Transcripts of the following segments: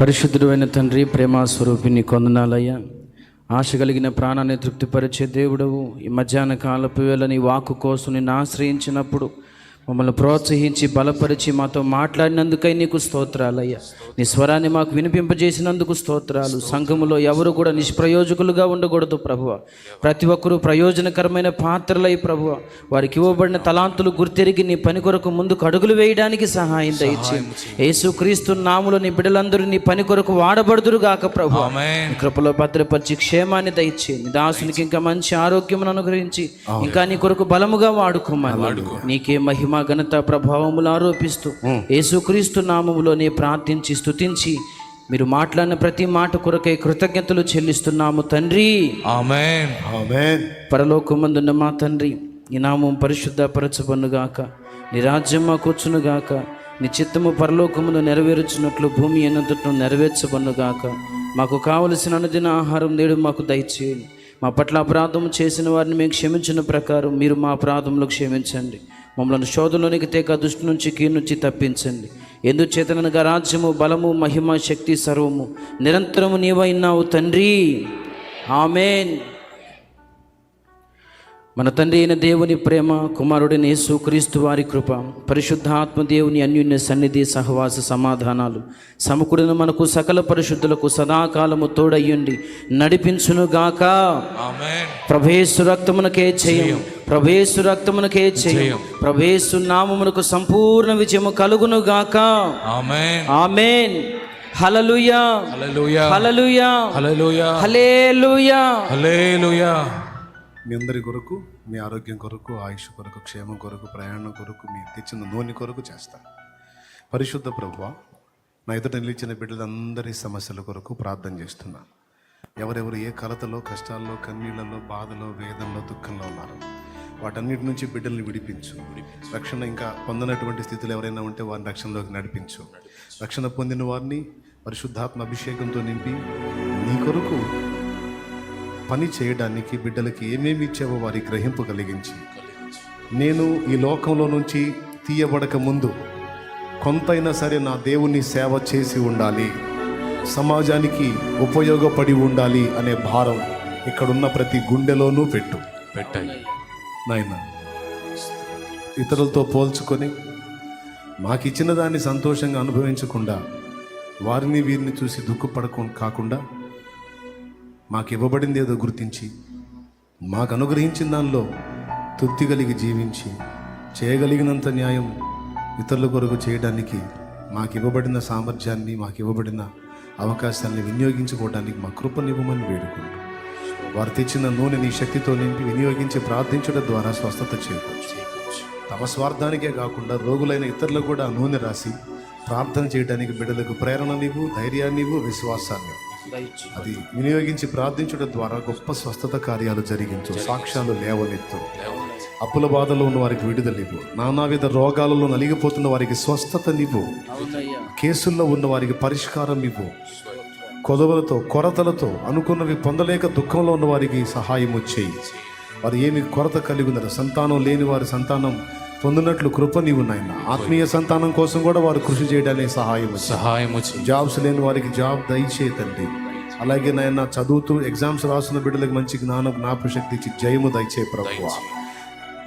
పరిశుద్ధుడైన తండ్రి ప్రేమ స్వరూపిణి కొందనాలయ్యా. ఆశ కలిగిన ప్రాణాన్ని తృప్తిపరిచే దేవుడవు. ఈ మధ్యాహ్న కాలపు వేళ నీ వాక్కు కోసం నిన్ను ఆశ్రయించినప్పుడు మమ్మల్ని ప్రోత్సహించి బలపరిచి మాతో మాట్లాడినందుకై నీకు స్తోత్రాలయ్యా నీ స్వరాన్ని మాకు వినిపింపజేసినందుకు స్తోత్రాలు. సంఘములో ఎవరు కూడా నిష్ప్రయోజకులుగా ఉండకూడదు ప్రభువ. ప్రతి ఒక్కరూ ప్రయోజనకరమైన పాత్రలై ప్రభువ. వారికి ఇవ్వబడిన తలాంతులు గుర్తెరిగి నీ పని కొరకు ముందుకు అడుగులు వేయడానికి సహాయం దయచి యేసుక్రీస్తు నాములో నీ బిడ్డలందరూ నీ పని కొరకు వాడబడుదురు గాక ప్రభు కృపలో భద్రపరిచి క్షేమాన్ని దయచి నీ దాసునికి ఇంకా మంచి ఆరోగ్యమును అనుగ్రహించి ఇంకా నీ కొరకు బలముగా వాడుకోమని. నీకే మహిమ ఘనత ప్రభావములు ఆరోపిస్తూ యేసుక్రీస్తు నామములో నీ ప్రార్థించి స్తుతించి మీరు మాట్లాడిన ప్రతి మాట కొరకై కృతజ్ఞతలు చెల్లిస్తున్నాము తండ్రి. ఆమేన్. ఆమేన్. పరలోకమందున్న మా తండ్రి నీ నామం పరిశుద్ధపరచబనుగాక నీ రాజ్యం మాకు వచ్చునుగాక నీ చిత్తము పరలోకమును నెరవేర్చున్నట్లు భూమి ఎన్నంతటను నెరవేర్చబనుగాక మాకు కావలసిన అనుదిన ఆహారం నేడు మాకు దయచేయండి మా పట్ల అపరాధం చేసిన వారిని మేము క్షమించిన ప్రకారం మీరు మా అపరాధంలో క్షమించండి. మమ్మల్ని శోధంలోనికి తేక దుష్టి నుంచి కీ నుంచి తప్పించండి. ఎందుచేతనగా రాజ్యము బలము మహిమ శక్తి సర్వము నిరంతరము నీవైనావు తండ్రి. ఆమెన్. మన తండ్రి అయిన దేవుని ప్రేమ కుమారుడైన యేసు క్రీస్తు వారి కృప పరిశుద్ధాత్మ దేవుని అన్యున్య సన్నిధి సహవాస సమాధానాలు సమకుడిన మనకు సకల పరిశుద్ధులకు సదాకాలము తోడయ్యుండి నడిపించునుగాక. ప్రభేసు రక్తమునకే చేయం ప్రభేసు రక్తమునకే చేయం ప్రభేసు నామమునకు సంపూర్ణ విజయము కలుగునుగాక. ఆమేన్. ఆమెన్. హలలుయా హల్లెలూయా. హలలుయా హల్లెలూయా. హలేలుయా హల్లెలూయా. మీ అందరి కొరకు మీ ఆరోగ్యం కొరకు ఆయుష్ కొరకు క్షేమం కొరకు ప్రయాణం కొరకు మీ తెచ్చిన నూనె కొరకు చేస్తాను పరిశుద్ధ ప్రభువ నా ఎదుట నిలిచిన బిడ్డలందరి సమస్యల కొరకు ప్రార్థన చేస్తున్నా. ఎవరెవరు ఏ కలతలో కష్టాల్లో కన్నీళ్ళలో బాధలో వేదంలో దుఃఖంలో వాటన్నిటి నుంచి బిడ్డల్ని విడిపించు. రక్షణ ఇంకా పొందనటువంటి స్థితిలో ఎవరైనా ఉంటే వారిని రక్షణలోకి నడిపించు. రక్షణ పొందిన వారిని పరిశుద్ధాత్మ అభిషేకంతో నింపి నీ కొరకు పని చేయడానికి బిడ్డలకి ఏమేమి ఇచ్చావో వారి గ్రహింపు కలిగించి. నేను ఈ లోకంలో నుంచి తీయబడక ముందు కొంతైనా సరే నా దేవుని సేవ చేసి ఉండాలి. సమాజానికి ఉపయోగపడి ఉండాలి అనే భారం ఇక్కడున్న ప్రతి గుండెలోనూ పెట్టు. పెట్టాయి నాయన ఇతరులతో పోల్చుకొని మాకిచ్చిన దాన్ని సంతోషంగా అనుభవించకుండా వారిని వీరిని చూసి దుఃఖపడక కాకుండా మాకు ఇవ్వబడింది ఏదో గుర్తించి మాకు అనుగ్రహించిన దానిలో తృప్తి కలిగి జీవించి చేయగలిగినంత న్యాయం ఇతరుల కొరకు చేయడానికి మాకు ఇవ్వబడిన సామర్థ్యాన్ని మాకు ఇవ్వబడిన అవకాశాన్ని వినియోగించుకోవడానికి మా కృపనివ్వమని వేడుకుంటూ వారు తెచ్చిన నూనె నీ శక్తితో నింపి వినియోగించి ప్రార్థించడం ద్వారా స్వస్థత చేకూర్చు. తమ స్వార్థానికే కాకుండా రోగులైన ఇతరులకు కూడా నూనె రాసి ప్రార్థన చేయడానికి బిడ్డలకు ప్రేరణనివ్వు ధైర్యాన్నివ్వు విశ్వాసాన్ని అది వినియోగించి ప్రార్థించడం ద్వారా గొప్ప స్వస్థత కార్యాలు జరిగించు. సాక్ష్యాలు లేవనెత్తు. అప్పుల బాధలో ఉన్న వారికి విడుదలివ్వు నానావిధ రోగాలలో నలిగిపోతున్న వారికి స్వస్థతనివ్వు అవునయ్యా. కేసుల్లో ఉన్న వారికి పరిష్కారం ఇవ్వు. కొదవలతో కొరతలతో అనుకున్నవి పొందలేక దుఃఖంలో ఉన్న వారికి సహాయం వచ్చేయి. వారు ఏమి కొరత కలిగి ఉన్నారు సంతానం లేని వారి సంతానం పొందినట్లు కృప నీవు నాయన. ఆత్మీయ సంతానం కోసం కూడా వారు కృషి చేయడానికి సహాయం వచ్చి సహాయము చేయి జాబ్స్ లేని వారికి జాబ్ దయచే తండ్రి. అలాగే నాయన చదువుతూ ఎగ్జామ్స్ రాసిన బిడ్డలకు మంచి జ్ఞానం జ్ఞాపక శక్తి ఇచ్చి జయము దయచే ప్రభు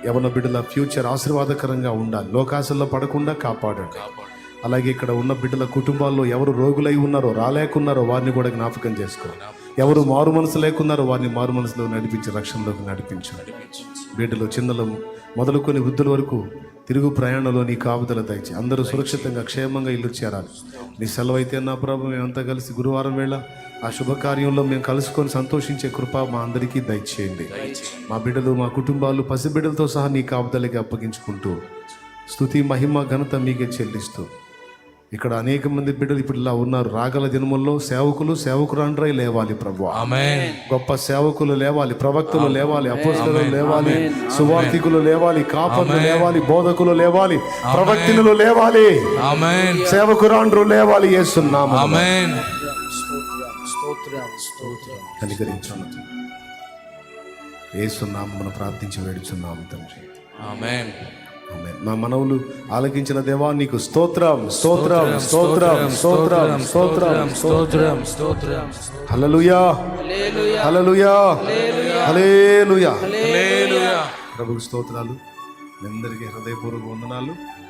యవన బిడ్డల ఫ్యూచర్ ఆశీర్వాదకరంగా ఉండాలి. లోకాశల్లో పడకుండా కాపాడండి. అలాగే ఇక్కడ ఉన్న బిడ్డల కుటుంబాల్లో ఎవరు రోగులై ఉన్నారో రాలేకున్నారో వారిని కూడా జ్ఞాపకం చేసుకో. ఎవరు మారు మనసు లేకున్నారో వారిని మారు మనసులో నడిపించి రక్షణలోకి నడిపించు. బిడ్డలు చిన్నలు మొదలుకొని వృద్ధుల వరకు తిరుగు ప్రయాణంలో నీ కాపుదల దయచి అందరూ సురక్షితంగా క్షేమంగా ఇల్లు చేరాలి. నీ సెలవు అయితే నా ప్రభు మేమంతా కలిసి గురువారం వేళ ఆ శుభకార్యంలో మేము కలుసుకొని సంతోషించే కృప మా అందరికీ దయచేయండి. మా బిడ్డలు మా కుటుంబాలు పసిబిడ్డలతో సహా నీ కాపుదలకి అప్పగించుకుంటూ స్తుతి మహిమ ఘనత మీకే చెల్లిస్తూ ఇక్కడ అనేక మంది బిడ్డలు ఇప్పుడు ఇలా ఉన్నారు. రాగల దినముల్లో సేవకులు సేవకురాండ్రై లేవాలి ప్రభు. గొప్ప సేవకులు లేవాలి ప్రవక్తలు లేవాలి అపోస్తలు లేవాలి సువార్థికులు లేవాలి కాపర్లు లేవాలి బోధకులు లేవాలి ప్రవక్తినులు లేవాలి. సేవకురాండ్రు లేవాలి కనికరించాను మనం ప్రార్థించి వేడుచున్నాము తండ్రి. ఆమేన్. మా మనవులు ఆలకించిన దేవా నీకు స్తోత్రం స్తోత్రం స్తోత్రం స్తోత్రం స్తోత్రం స్తోత్రం. స్తోత్రం హల్లెలూయా. హల్లెలూయా. హల్లెలూయా. హల్లెలూయా. ప్రభుకు స్తోత్రాలు. మీ అందరికీ హృదయపూర్వక వందనాలు.